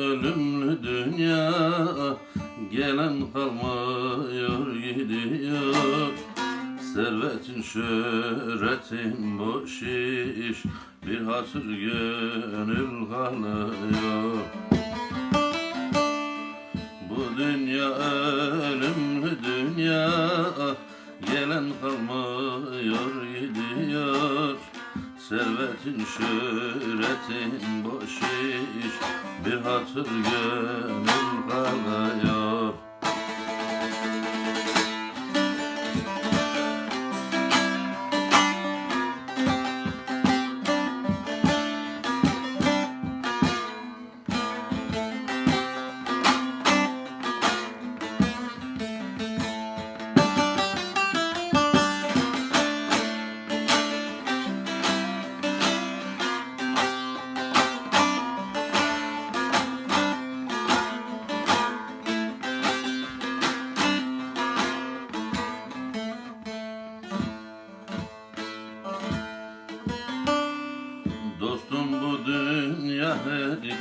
ölümlü dünya Gelen kalmıyor gidiyor. Servetin şöhretin boş iş Bir hasır gönül kalıyor. Bu dünya ölümlü dünya Gelen kalmıyor gidiyor. Servetin şöhretin Bir hatır gönül kalıyor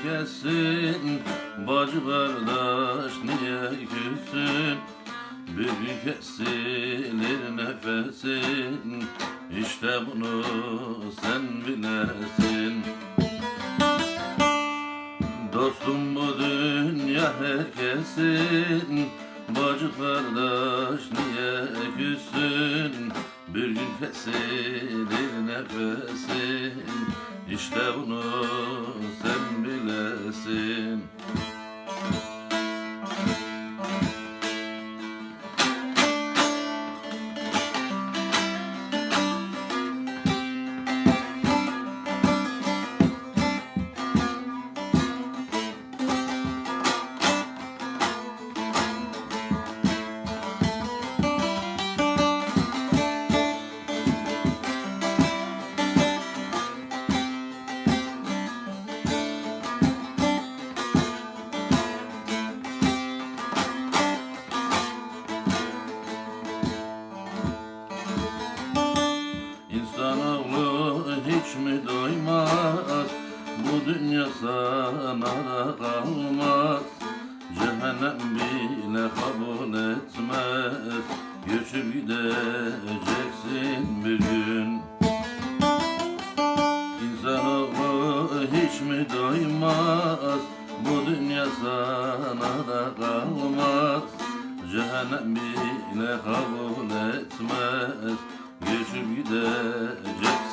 herkesin Bacı kardeş niye küsün Bir gün kesilir nefesin İşte bunu sen bilesin. Dostum bu dünya herkesin Bacı kardeş niye küsün Bir gün kesilir nefesin İşte bunu sen da kalmaz. Cehennem bile kabul etmez. Göçüp gideceksin bir gün. İnsanoğlu hiç mi doymaz? Bu dünya sana da kalmaz. Cehennem bile kabul etmez. Göçüp gideceksin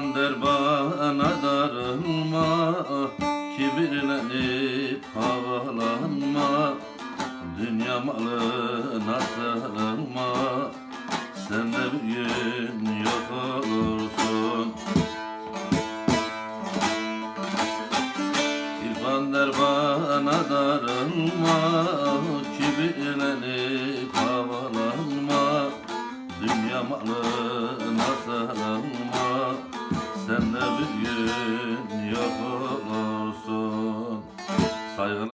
İrfan der bana darılma Kibirlenip havalanma. Dünya malına sarılma Sen de bir gün yok olursun. İrfan der bana darılma Kibirlenip havalanma. Dünya malına sarılma bir gün yok olursun Saygılar